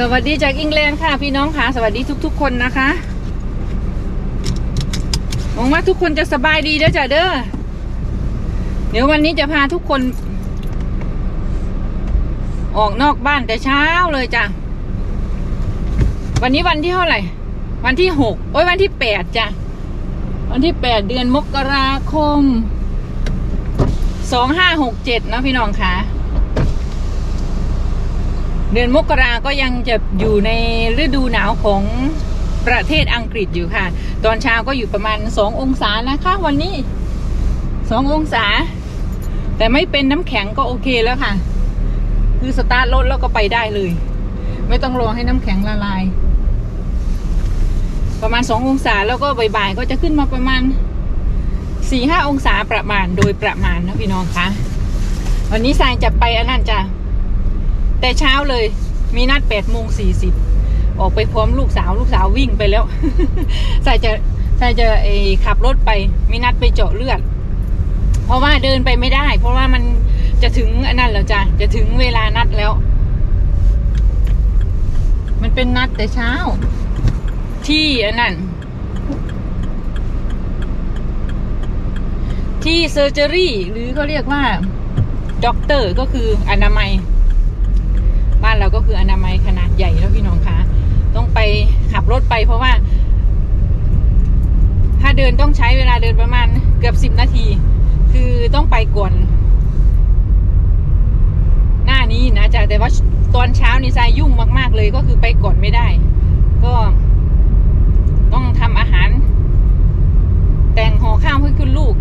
สวัสดีจากอังกฤษค่ะพี่น้องค่ะ สวัสดีทุก ๆ คนนะคะหวังว่าทุกคนจะสบายดีเด้อจ้ะเด้อเดี๋ยววันนี้จะพาทุกคน ออกนอกบ้านแต่เช้าเลยจ้ะวันนี้วันที่เท่าไหร่ วันที่หกโอ้ยวันที่แปดจ้ะวันที่แปดเดือนมกราคมสองห้าหกเจ็ดนะพี่น้องค่ะ เดือนมกราก็ยังจะอยู่ในฤดูหนาวของประเทศอังกฤษอยู่ค่ะ ตอนเช้าก็อยู่ประมาณสององศานะคะ วันนี้สององศา แต่ไม่เป็นน้ำแข็งก็โอเคแล้วค่ะ คือสตาร์ทรถแล้วก็ไปได้เลย ไม่ต้องรอให้น้ำแข็งละลาย ประมาณสององศาแล้วก็บ่ายๆก็จะขึ้นมาประมาณสี่ห้าองศาประมาณโดยประมาณนะพี่น้องคะวันนี้ทรายจะไปอันนั้นจ้ะ แต่เช้าเลยมีนัดแปดโมงสี่สิบออกไปพร้อมลูกสาวลูกสาววิ่งไปแล้วใส่จะใส่จะเออขับรถไป มีนัดไปเจาะเลือด เพราะว่าเดินไปไม่ได้ เพราะว่ามันจะถึงอันนั้นแล้วจ้ะจะถึงเวลานัดแล้ว มันเป็นนัดแต่เช้า ที่อันนั้นที่เซอร์เจอรี่หรือเขาเรียกว่าด็อกเตอร์ก็คืออนามัย บ้านเราก็คืออนามัยขนาดใหญ่แล้วพี่น้องคะต้องไปขับรถไปเพราะว่า ถ้าเดินต้องใช้เวลาเดินประมาณเกือบสิบนาที คือต้องไปก่อนหน้านี้นะจ๊ะแต่ว่าตอนเช้านี่ทรายยุ่งมาก ๆ เลยก็คือไปก่อนไม่ได้ ก็ต้องทำอาหาร แต่งห่อข้าวให้คุณลูก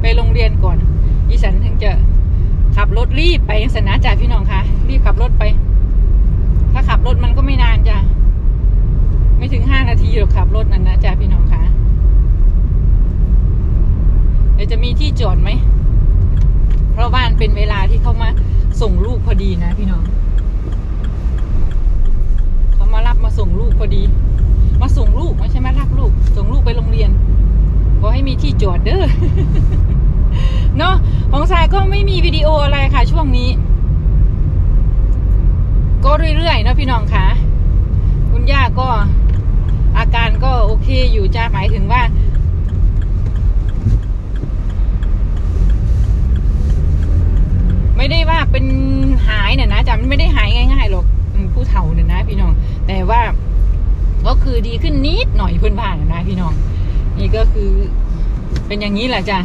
ไปโรงเรียนก่อน อีสันถึงจะ ขับรถรีบไปสนะจ้ะพี่น้องคะรีบขับรถไป ถ้าขับรถมันก็ไม่นานจ้ะไม่ถึงห้านาทีห รถนั่นนะจ้ะพี่น้องคะเดี๋ยวจะมีที่จอดไหม เพราะว่านเป็นเวลาที่เขามาส่งลูกพอดีนะพี่น้อง เขามารับมาส่งลูกพอดี มาส่งลูกไม่ใช่มารับลูก ส่งลูกไปโรงเรียนขอให้มีที่จอดเด้อ เนาะของทรายก็ไม่มีวิดีโออะไรค่ะ ช่วงนี้ ก็เรื่อยๆนะพี่น้องคะคุณย่าก็ การก็โอเคอยู่จ้าหมายถึงว่า ไม่ได้ว่าเป็นหายเนี่ยนะจ้ามันไม่ได้หายง่ายๆหรอกผู้เฒ่าเนี่ยนะพี่น้อง แต่ว่าก็คือดีขึ้นนิดหน่อยเพื่อนบ้านนะพี่น้อง นี่ก็คือเป็นอย่างนี้แหละจ้ะ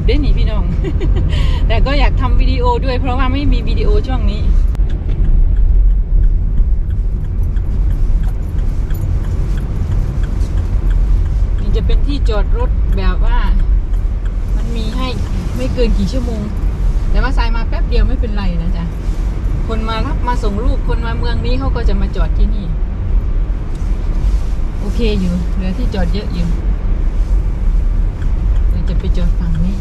รีบได้หนิพี่น้อง แต่ก็อยากทำวิดีโอด้วย เพราะว่าไม่มีวิดีโอช่วงนี้นี่จะเป็นที่จอดรถแบบว่า มันมีให้ไม่เกินกี่ชั่วโมง แต่ว่าสายมาแป๊บเดียวไม่เป็นไรนะจ๊ะ คนมารับมาส่งลูกคนมาเมืองนี้เขาก็จะมาจอดที่นี่ โอเคอยู่เหลือที่จอดเยอะอยู่เราจะไปจอดฝั่งนี้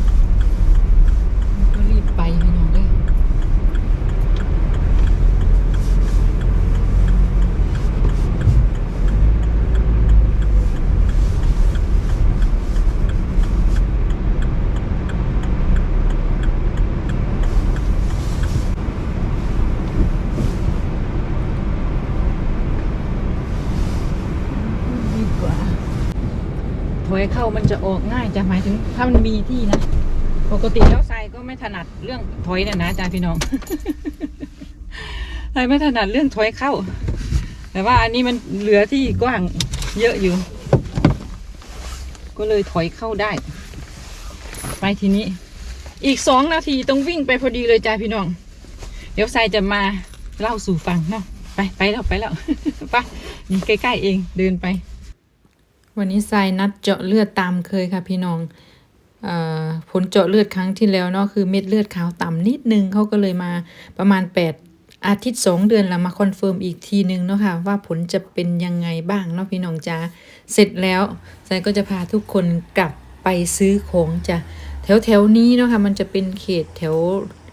ก็รีบไปพี่น้องเด้อดีกว่า ถอย เข้ามันจะออกง่ายจะหมายถึงถ้ามันมีที่นะ ปกติแล้วทรายก็ไม่ถนัดเรื่องถอยเนี่ยนะอาจารย์พี่น้องทรายไม่ถนัดเรื่องถอยเข้า แต่ว่าอันนี้มันเหลือที่กว้างเยอะอยู่ ก็เลยถอยเข้าได้ ไปทีนี้ อีกสองนาทีต้องวิ่งไปพอดีเลยจ้าพี่น้อง เดี๋ยวทรายจะมาเล่าสู่ฟังเนาะไปไปแล้วไปแล้วไปนี่ใกล้ๆเองเดินไป วันนี้ทรายนัดเจาะเลือดตามเคยค่ะพี่น้องอผลเจาะเลือดครั้งที่แล้วเนาะคือเม็ดเลือดขาวต่ำนิดนึงเขาก็เลยมาประมาณ 8 อาทิตย์ 2 เดือนแล้วมาคอนเฟิร์มอีกทีนึงเนาะค่ะว่าผลจะเป็นยังไงบ้างเนาะพี่น้องจ้าเสร็จแล้วทรายก็จะพาทุกคนกลับไปซื้อของจ้ะแถวแถวๆนี้เนาะค่ะมันจะเป็นเขตแถว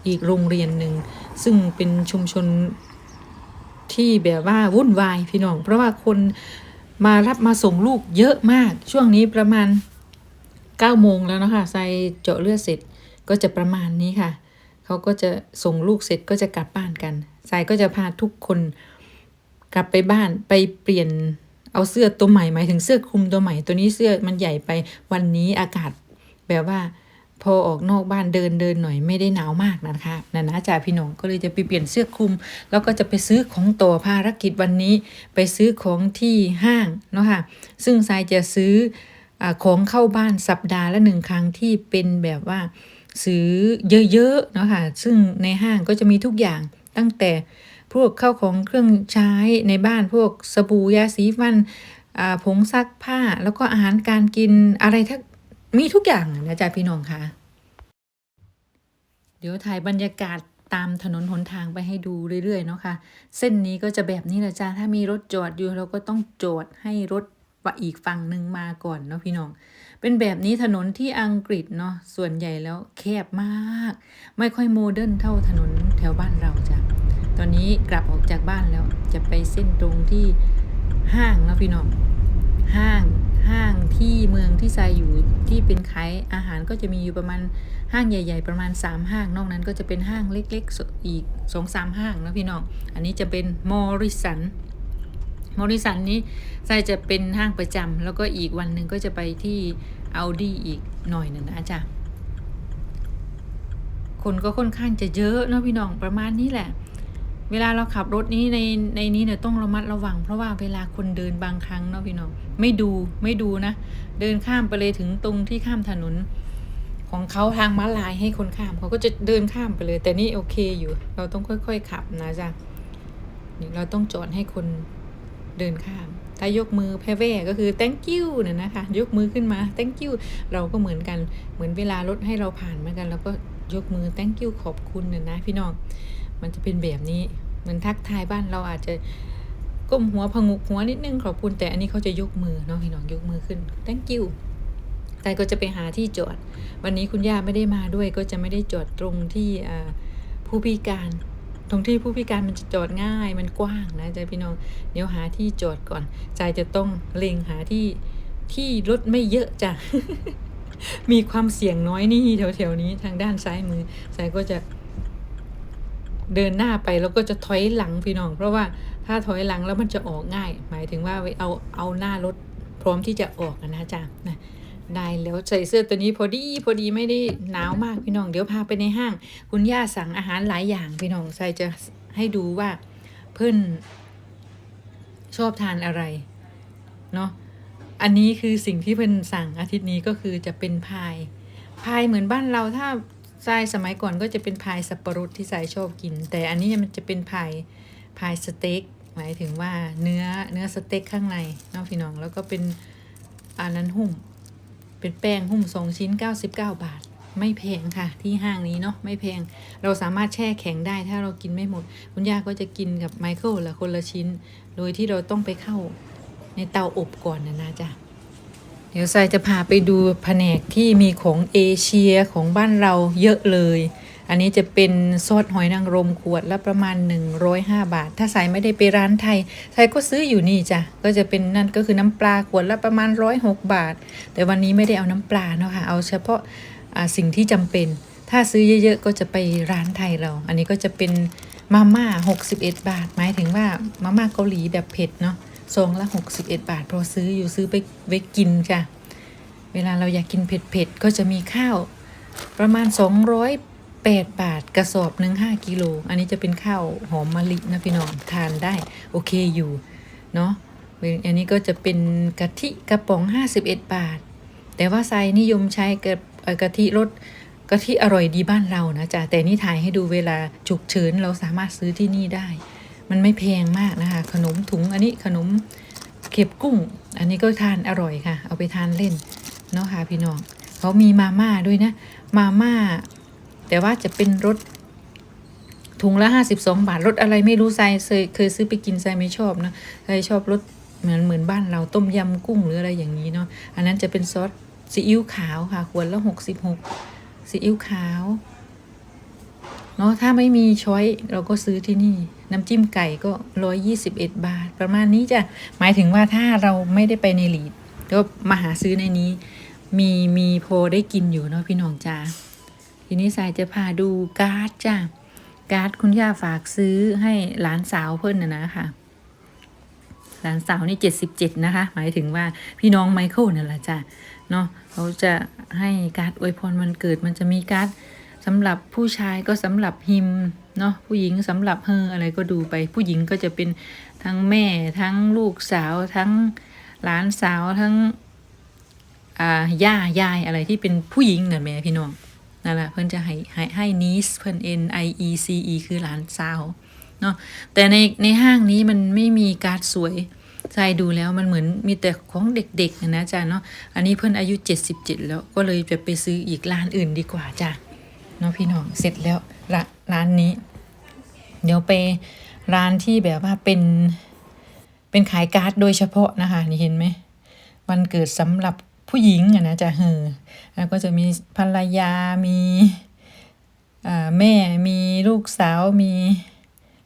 อีกโรงเรียนหนึ่งซึ่งเป็นชุมชนที่แบบว่าวุ่นวายพี่น้อง เพราะว่าคน มารับมาส่งลูกเยอะมาก ช่วงนี้ประมาณเก้าโมงแล้วนะคะทรายเจาะเลือดเสร็จก็จะประมาณนี้ค่ะ เขาก็จะส่งลูกเสร็จก็จะกลับบ้านกันทรายก็จะพาทุกคนกลับไปบ้านไปเปลี่ยนเอาเสื้อตัวใหม่หมายถึงเสื้อคลุมตัวใหม่ ตัวนี้เสื้อมันใหญ่ไปวันนี้อากาศแบบว่า พอออกนอกบ้านเดินเดินหน่อยไม่ได้หนาวมากนะคะนะนะจ่าพี่น้องก็เลยจะไปเปลี่ยนเสื้อคลุม แล้วก็จะไปซื้อของต่อภารกิจวันนี้ ไปซื้อของที่ห้างเนาะค่ะซึ่งทรายจะซื้ออของเข้าบ้านสัปดาห์ละหนึ่งครั้งที่เป็นแบบว่าซื้อเยอะๆเนาะค่ะซึ่งในห้างก็จะมีทุกอย่างตั้งแต่พวกเข้าของเครื่องใช้ในบ้านพวกสบู่ยาสีฟันผงซักผ้าแล้วก็อาหารการกินอะไรทั้ง มีทุกอย่างนะจ๊ะพี่น้องค่ะเดี๋ยวถ่ายบรรยากาศตามถนนหนทางไปให้ดูเรื่อยๆเนาะค่ะ เส้นนี้ก็จะแบบนี้แหละจ้าถ้ามีรถจอดอยู่เราก็ต้องจอดให้รถว่าอีกฝั่งหนึ่งมาก่อนเนาะพี่น้อง เป็นแบบนี้ถนนที่อังกฤษเนาะส่วนใหญ่แล้วแคบมาก ไม่ค่อยโมเดิร์นเท่าถนนแถวบ้านเราจ้ะตอนนี้กลับออกจากบ้านแล้วจะไปเส้นตรงที่ห้างเนาะพี่น้อง ห้าง ห้างที่เมืองที่ทรายอยู่ที่เป็นขายอาหารก็จะมีอยู่ประมาณห้างใหญ่ ๆ ประมาณ 3 ห้าง นอกนั้นก็จะเป็นห้างเล็กๆอีก2อสามห้างนะพี่น้อง อันนี้จะเป็นมอริสันมอริสันนี้ทรายจะเป็นห้างประจำแล้วก็อีกวันหนึ่งก็จะไปที่อัลดีอีกหน่อยหนึ่งนะจ๊ะคนก็ค่อนข้างจะเยอะนะพี่น้องประมาณนี้แหละ เวลาเราขับรถนี้ในในนี้เนี่ยต้องระมัดระวัง เพราะว่าเวลาคนเดินบางครั้งเนาะพี่น้องไม่ดูไม่ดูนะ เดินข้ามไปเลยถึงตรงที่ข้ามถนน ของเขาทางม้าลายให้คนข้ามเขาก็จะเดินข้ามไปเลย แต่นี่โอเคอยู่ เราต้องค่อยๆขับนะจ๊ะนี่เราต้องจอดให้คนเดินข้าม ถ้ายกมือแพ่แว่ก็คือ thank you เนี่ยนะคะ ยกมือขึ้นมา thank you เราก็เหมือนกัน เหมือนเวลารถให้เราผ่านเหมือนกันเราก็ยกมือ thank you ขอบคุณเนี่ยนะพี่น้อง มันจะเป็นแบบนี้ เหมือนทักทายบ้านเราอาจจะก้มหัวพงุกหัวนิดนึงขอบคุณแต่อันนี้เขาจะยกมือเนาะพี่น้องยกมือขึ้น thank you แต่ก็จะไปหาที่จอด วันนี้คุณย่าไม่ได้มาด้วย ก็จะไม่ได้จอดตรงที่ผู้พิการ ตรงที่ผู้พิการมันจะจอดง่าย มันกว้างนะใจพี่น้องเดี๋ยวหาที่จอดก่อนใจจะต้องเล็งหาที่ที่รถไม่เยอะจ้ะมีความเสี่ยงน้อยนี่แถวๆนี้ทางด้านซ้ายมือใจก็จะ เดินหน้าไปแล้วก็จะถอยหลังพี่น้อง เพราะว่าถ้าถอยหลังแล้วมันจะออกง่าย หมายถึงว่าเอาเอาหน้ารถพร้อมที่จะออกนะจ๊ะนะได้แล้วใส่เสื้อตัวนี้พอดีพอดีไม่ได้หนาวมากพี่น้อง เดี๋ยวพาไปในห้าง คุณย่าสั่งอาหารหลายอย่างพี่น้องใส่จะให้ดูว่าเพื่อนชอบทานอะไรเนาะอันนี้คือสิ่งที่เพื่อนสั่งอาทิตย์นี้ก็คือจะเป็นพาย พายเหมือนบ้านเราถ้า ทรายสมัยก่อนก็จะเป็นพายสับปะรดที่ทรายชอบกิน แต่อันนี้มันจะเป็นพายพายสเต็กหมายถึงว่าเนื้อเนื้อสเต็กข้างในเนาะพี่น้องแล้วก็เป็นอันนั้นหุ้ม เป็นแป้งหุ้มสองชิ้น 99 บาท ไม่แพงค่ะ ที่ห้างนี้เนาะไม่แพงเราสามารถแช่แข็งได้ถ้าเรากินไม่หมด คุณย่าก็จะกินกับไมเคิลละคนละชิ้น โดยที่เราต้องไปเข้าในเตาอบก่อนนะนะจ๊ะ ดี๋ยวทรายจะพาไปดูแผนกที่มีของเอเชียของบ้านเราเยอะเลย อันนี้จะเป็นซอสหอยนางรมขวดละประมาณ 105 บาท ถ้าสายไม่ได้ไปร้านไทยสายก็ซื้ออยู่นี่จ้ะ ก็จะเป็นนั่นก็คือน้ำปลาขวดละประมาณ 106 บาท แต่วันนี้ไม่ได้เอาน้ำปลาเนาะค่ะ เอาเฉพาะสิ่งที่จำเป็น ถ้าซื้อเยอะๆ ก็จะไปร้านไทยเรา อันนี้ก็จะเป็นมาม่า 61 บาท หมายถึงว่ามาม่าเกาหลีแบบเผ็ดเนาะ ซองละ 61 บาทพราะซื้ออยู่ซื้อไปไว้กินค่ะ เวลาเราอยากกินเผ็ดๆ ก็จะมีข้าว ประมาณ 208 บาทกระสอบหนึ่ง5กิโล อันนี้จะเป็นข้าวหอมมะลินะพี่น้องทานได้โอเคอยู่ เนาะอันนี้ก็จะเป็นกะทิกระป๋อง 51 บาท แต่ว่าไซนิยมใช้กับกะทิรสกะทิอร่อยดีบ้านเรานะจ๊ะแต่นี่ถ่ายให้ดูเวลาฉุกเฉินเราสามารถซื้อที่นี่ได้ มันไม่แพงมากนะคะ ขนมถุงอันนี้ขนมเก็บกุ้ง อันนี้ก็ทานอร่อยค่ะ เอาไปทานเล่นเนาะค่ะพี่น้องเขามีมาม่าด้วยนะ มาม่า แต่ว่าจะเป็นรสถุงละห้าสิบสองบาทรสอะไรไม่รู้ไซเคยเคยซื้อไปกินไซไม่ชอบนะไซชอบรสเหมือนเหมือนบ้านเราต้มยำกุ้งหรืออะไรอย่างนี้เนาะอันนั้นจะเป็นซอสซีอิ๊วขาวค่ะขวดละหกสิบหกซีอิ๊วขาวเนาะถ้าไม่มีช้อยเราก็ซื้อที่นี่ น้ำจิ้มไก่ก็ร้อยยี่สิบเอ็ดบาท ประมาณนี้จ้ะหมายถึงว่าถ้าเราไม่ได้ไปในลีดก็มาหาซื้อในนี้ มีมีโพอได้กินอยู่เนาะพี่น้องจ้าทีนี้สายจะพาดูการ์ดจ้าการ์ดคุณย่าฝากซื้อให้หลานสาวเพิ่นนะนะคะหลานสาวนี่เจ็ดสิบเจ็ดนะคะ หมายถึงว่าพี่น้องไมเคิลนี่ยแหละจ้าเนาะเขาจะให้การ์ดอวยพรวันเกิดมันจะมีการ์ดสำหรับผู้ชายก็สำหรับฮิม เนาะผู้หญิงสำหรับเฮออะไรก็ดูไป ผู้หญิงก็จะเป็นทั้งแม่ทั้งลูกสาวทั้งหลานสาวทั้งอ่าย่ายายอะไรที่เป็นผู้หญิงเน่ะแม่พี่น้องนั่นแหละเพิ่นจะให้ให้ให้นิสเพิ่น N I E C E คือหลานสาวเนาะแต่ในในห้างนี้มันไม่มีการ์ดสวยใจดูแล้วมันเหมือนมีแต่ของเด็กๆนะจ้ะเนาะอันนี้เพิ่นอายุ 77 แล้วก็เลยจะไปซื้ออีกร้านอื่นดีกว่าจ้ะเนาะพี่น้องเสร็จแล้ว ร้านนี้ เดี๋ยวไปร้านที่แบบว่าเป็น เป็นขายการ์ดโดยเฉพาะนะคะ นี่เห็นไหมวันเกิดสำหรับผู้หญิงอะนะจะเฮอแล้วก็จะมีภรรยามีแม่มีลูกสาวมี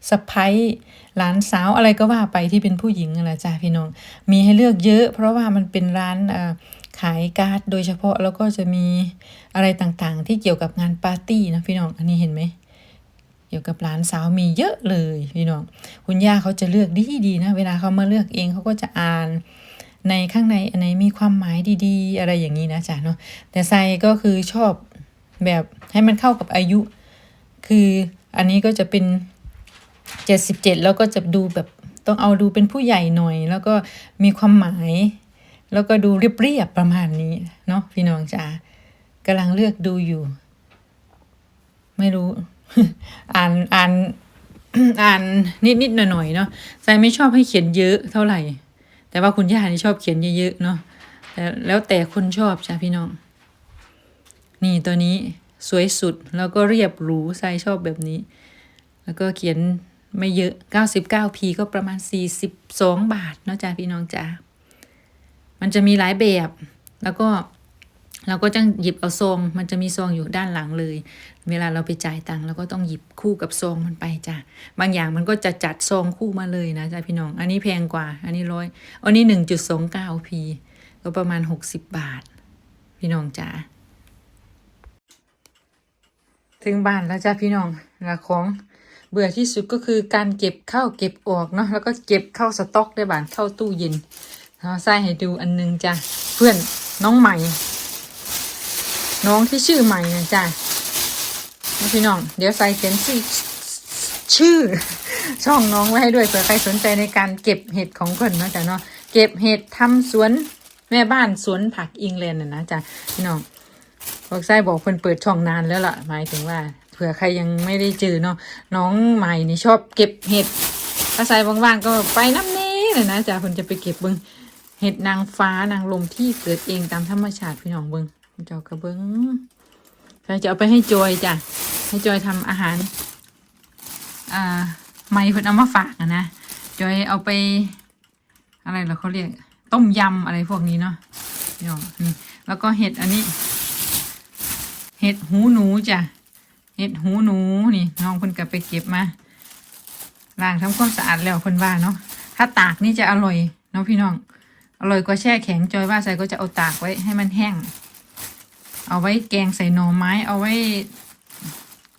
สะพ้ยหลานสาวอะไรก็ว่าไปที่เป็นผู้หญิงอะนะจ้ะพี่น้อง มีให้เลือกเยอะ เพราะว่ามันเป็นร้านอ ขายการ์ดโดยเฉพาะแล้วก็จะมีอะไรต่างๆ ที่เกี่ยวกับงานปาร์ตี้นะพี่น้องอันนี้เห็นไหมเกี่ยวกับหลานสาวมีเยอะเลยพี่น้องคุณย่าเขาจะเลือกดีๆนะ เวลาเขามาเลือกเองเขาก็จะอ่านในข้างในอันไหนมีความหมายดีๆ อะไรอย่างนี้นะจ๊ะเนาะแต่ไซก็คือชอบแบบให้มันเข้ากับอายุ คืออันนี้ก็จะเป็นเจ็ดสิบเจ็ดแล้วก็จะดูแบบต้องเอาดูเป็นผู้ใหญ่หน่อย แล้วก็มีความหมาย แล้วก็ดูเรียบๆประมาณนี้เนาะพี่น้องจ๋ากำลังเลือกดูอยู่ ไม่รู้ อ่านอ่านอ่านนิดๆหน่อยๆเนาะไซไม่ชอบให้เขียนเยอะเท่าไหร่ แต่ว่าคุณย่านี่ชอบเขียนเยอะๆเนาะแต่แล้วแต่คนชอบจ้ะพี่น้อง นี่ตัวนี้สวยสุดแล้วก็เรียบหรูไซชอบแบบนี้ แล้วก็เขียนไม่เยอะ 99p ก็ประมาณ 42 บาทเนาะจ้ะพี่น้องจ้ะ มันจะมีหลายแบบ แล้วก็เราก็จะหยิบเอาซอง มันจะมีซองอยู่ด้านหลังเลย เวลาเราไปจ่ายตังค์เราก็ต้องหยิบคู่กับซองมันไปจ้ะ บางอย่างมันก็จะจัดซองคู่มาเลยนะจ้ะพี่น้อง อันนี้แพงกว่า อันนี้ร้อย อันนี้หนึ่งจุดสองเก้าพีก็ประมาณหกสิบบาท พี่น้องจ๋า ถึงบ้านแล้วจ้ะพี่น้องละของเบื่อที่สุดก็คือการเก็บเข้าเก็บออกเนาะ แล้วก็เก็บเข้าสต็อกได้บ้านเข้าตู้เย็น เอาใส่ให้ดูอันนึงจ้ะเพื่อนน้องใหม่ น้องที่ชื่อใหม่นะจ้ะนะพี่น้อง เดี๋ยวใส่เขียนชื่ชื่อ ช่องน้องไว้ให้ด้วยเผื่อใครสนใจในการเก็บเห็ดของคนนะจ๊ะเนาะเก็บเห็ดทำสวนแม่บ้านสวนผักอิงแลนด์น่ะนะจ๊ะพี่น้องบอกไส้บอกเพิ่นเปิดช่องนานแล้วล่ะหมายถึงว่าเผื่อใครยังไม่ได้เจอเนาะน้องใหม่นี่ชอบเก็บเห็ดถ้าใส่ว่างๆก็ไปน้ำนี้เลยนะจ๊ะเพิ่นจะไปเก็บเบิง เห็ดนางฟ้านางลมที่เกิดเองตามธรรมชาติพี่น้องเบิงเจ้ากระเบิงเราจะเอาไปให้จอยจ้ะให้จอยทำอาหาร อ่า ไม่เพิ่นเอามาฝากอะนะจอยเอาไป อะไรเราเขาเรียก ต้มยำอะไรพวกนี้เนาะพี่น้องนี่แล้วก็เห็ดอันนี้ เห็ดหูหนูจ้ะเห็ดหูหนูนี่น้องเพิ่นก็ไปเก็บมาล้างทำความสะอาดแล้วเพิ่นว่าเนาะถ้าตากนี่จะอร่อยเนาะพี่น้อง อร่อยกว่าแช่แข็งจอยว่าใส่ก็จะเอาตากไว้ให้มันแห้ง เอาไว้แกงใส่หน่อไม้ เอาไว้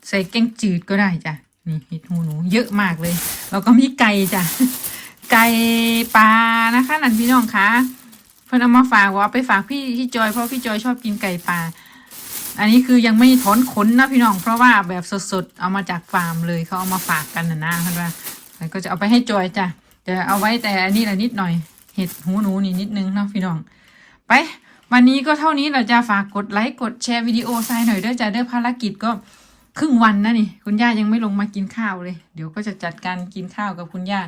ใส่แกงจืดก็ได้จ้ะนี่เห็ดหูหนูเยอะมากเลย แล้วก็มีไก่จ้ะไก่ปลานะคะนั่นพี่น้องคะเพิ่นเอามาฝากว่าไปฝากพี่พี่จอยเพราะพี่จอยชอบกินไก่ปลาอันนี้คือยังไม่ถอนขนนะพี่น้อง เพราะว่าแบบสดๆเอามาจากฟาร์มเลยเขาเอามาฝากกันนะนะเพิ่นว่าด้วก็จะเอาไปให้จอยจ้ะจะเอาไว้แต่อันนี้ละนิดหน่อย เห็ดหูหนูนี่นิดนึงเนาะพี่น้อง ไปวันนี้ก็เท่านี้เราจะฝากกดไลค์กดแชร์วิดีโอไซน์หน่อยด้อจ้ะเด้อภารกิจก็ครึ่งวันนะนี่ คุณย่ายังไม่ลงมากินข้าวเลย เดี๋ยวก็จะจัดการกินข้าวกับคุณย่า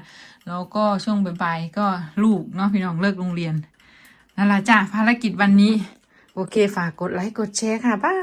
แล้วก็ช่วงบ่ายๆก็ลูกเนาะพี่น้องเลิกโรงเรียนนั่นละจ้ะภารกิจวันนี้ โอเคฝากกดไลค์กดแชร์ค่ะบ้า